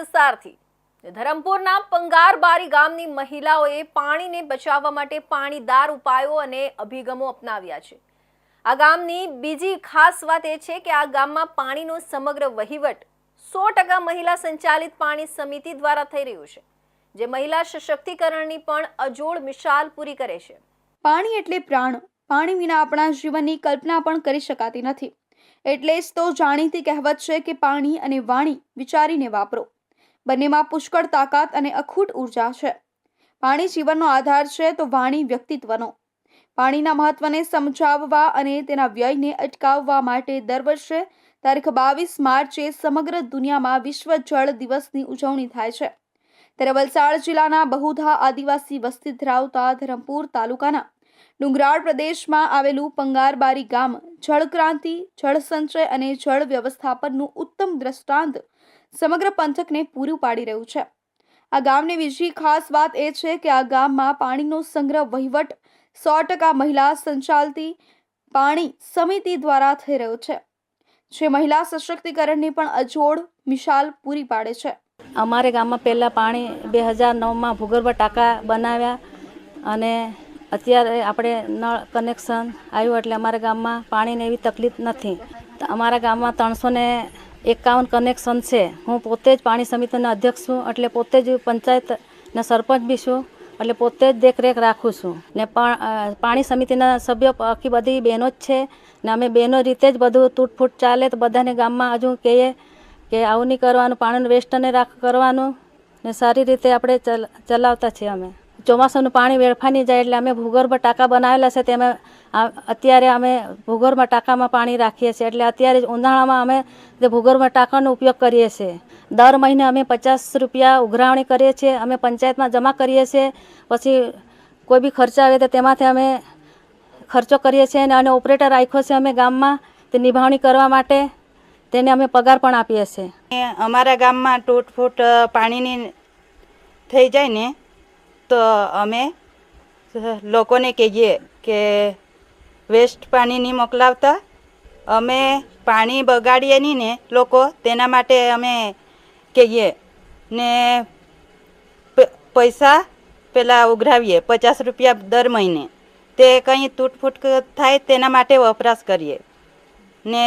વિસ્તારથી. ધરમપુરના પંગારબારી ગામની મહિલાઓએ પાણીને બચાવવા માટે પાણીદાર ઉપાયો અને અભિગમો અપનાવ્યા છે. આ ગામની બીજી ખાસ વાત એ છે કે આ ગામમાં પાણીનો સમગ્ર વહીવટ સો ટકા મહિલા સંચાલિત પાણી સમિતિ દ્વારા થઈ રહ્યું છે, જે મહિલા સશક્તિકરણની પણ અજોડ મિશાલ પૂરી કરે છે. પાણી એટલે પ્રાણ. પાણી વિના આપણા જીવનની કલ્પના પણ કરી શકાતી નથી. એટલે જ તો જાણીતી કહેવત છે કે પાણી અને વાણી વિચારીને વાપરો. બંનેમાં પુષ્કળ તાકાત અને અખૂટ ઊર્જા છે. પાણી જીવનનો આધાર છે તો વાણી વ્યક્તિત્વનો. પાણીના મહત્વને સમજાવવા અને તેના વ્યયને અટકાવવા માટે દર વર્ષે તારીખ બાવીસ માર્ચે સમગ્ર દુનિયામાં વિશ્વ જળ દિવસની ઉજવણી થાય છે. ત્યારે વલસાડ જિલ્લાના બહુધા આદિવાસી વસ્તી ધરાવતા ધરમપુર તાલુકાના ડુંગરાળ પ્રદેશમાં આવેલું પંગારબારી ગામ જળક્રાંતિ જળ સંચય અને જળ વ્યવસ્થાપનનું ઉત્તમ દ્રષ્ટાંત સમગ્ર પંથકને પૂરું પાડી રહ્યું છે. આ ગામની બીજી ખાસ વાત એ છે કે આ ગામમાં પાણીનો સંગ્રહ વહીવટ સો ટકા મહિલા સંચાલતી પાણી સમિતિ દ્વારા થઈ રહ્યો છે, જે મહિલા સશક્તિકરણની પણ અજોડ મિશાલ પૂરી પાડે છે. અમારે ગામમાં પહેલાં પાણી બે હજાર નવમાં ભૂગર્ભ ટાંકા બનાવ્યા અને અત્યારે આપણે નળ કનેક્શન આવ્યું એટલે અમારા ગામમાં પાણીને એવી તકલીફ નથી. અમારા ગામમાં ત્રણસો ને એકાવન કનેક્શન છે. હું પોતે જ પાણી સમિતિના અધ્યક્ષ છું, એટલે પોતે જ પંચાયતના સરપંચ બી છું, એટલે પોતે જ દેખરેખ રાખું છું. ને પણ સમિતિના સભ્યો આખી બધી બહેનો જ છે, ને અમે બહેનો રીતે જ બધું તૂટફૂટ ચાલે તો બધાને ગામમાં હજુ કહીએ કે આવું નહીં કરવાનું, પાણીનું વેસ્ટ નહીં રાખ, કરવાનું, ને સારી રીતે આપણે ચલ, ચલાવતા છીએ અમે. ચોમાસાનું પાણી વેડફાની જાય એટલે અમે ભૂગર્ભ ટાંકા બનાવેલા છે તેમાં અત્યારે અમે ભૂગર્ભ ટાંકામાં પાણી રાખીએ છીએ. એટલે અત્યારે ઉનાળામાં અમે જે ભૂગર્ભ ટાંકાનો ઉપયોગ કરીએ છીએ. દર મહિને અમે પચાસ રૂપિયા ઉઘરાવણી કરીએ છીએ, અમે પંચાયતમાં જમા કરીએ છીએ. પછી કોઈ બી ખર્ચ આવે તો તેમાંથી અમે ખર્ચો કરીએ છીએ અને અને ઓપરેટર રાખ્યો છે અમે ગામમાં, તે નિભાવણી કરવા માટે તેને અમે પગાર પણ આપીએ છીએ. અમારા ગામમાં તૂટફૂટ પાણીની થઈ જાય ને તો અમે લોકોને કહીએ કે વેસ્ટ પાણી નહીં મોકલાવતા. અમે પાણી બગાડીએ નહીં ને લોકો, તેના માટે અમે કહીએ ને પૈસા પેલા ઉઘરાવીએ, પચાસ રૂપિયા દર મહિને. તે કંઈ તૂટફૂટ થાય તેના માટે વપરાશ કરીએ. ને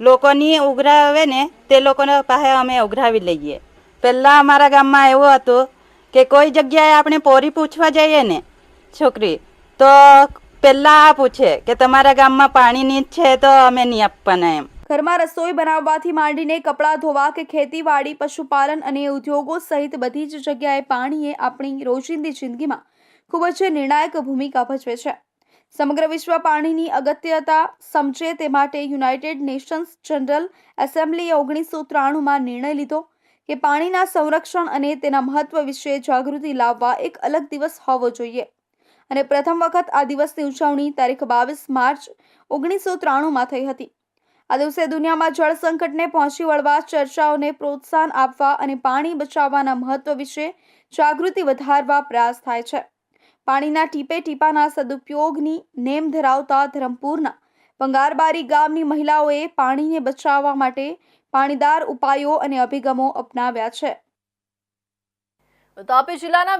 લોકોની ઉઘરાવે ને તે લોકોને પાસે અમે ઉઘરાવી લઈએ. પહેલાં અમારા ગામમાં એવું હતું કે કોઈ જગ્યાએ આપણે પોરી પૂછવા જઈએ ને, છોકરી, તો પહેલાં આ પૂછે કે તમારા ગામમાં પાણીની જ છે તો અમે નહીં આપવાના એમ. ઘરમાં રસોઈ બનાવવાથી માંડીને કપડાં ધોવા કે ખેતીવાડી, પશુપાલન અને ઉદ્યોગો સહિત બધી જ જગ્યાએ પાણીએ આપણી રોજિંદી જિંદગીમાં ખૂબ જ નિર્ણાયક ભૂમિકા ભજવે છે. સમગ્ર વિશ્વ પાણીની અગત્યતા સમજે તે માટે યુનાઇટેડ નેશન્સ જનરલ એસેમ્બલીએ ઓગણીસો ત્રાણુંમાં નિર્ણય લીધો કે પાણીના સંરક્ષણ અને તેના મહત્વ વિશે જાગૃતિ લાવવા એક અલગ દિવસ હોવો જોઈએ. અને પ્રથમ વખત આ દિવસની ઉજવણી તારીખ બાવીસ માર્ચ ઓગણીસો ત્રાણુંમાં થઈ હતી. આ દિવસે દુનિયામાં જળ સંકટને પહોંચી વળવા ચર્ચાઓને પ્રોત્સાહન આપવા અને પાણી બચાવવાના મહત્વ વિશે જાગૃતિ વધારવા પ્રયાસ થાય છે. પાણીના ટીપે ટીપાના સદુપયોગની નેમ ધરાવતા ધરમપુરના બંગારબારી ગામની મહિલાઓએ પાણીને બચાવવા માટે પાણીદાર ઉપાયો અને અભિગમો અપનાવ્યા છે. તાપી જિલ્લાના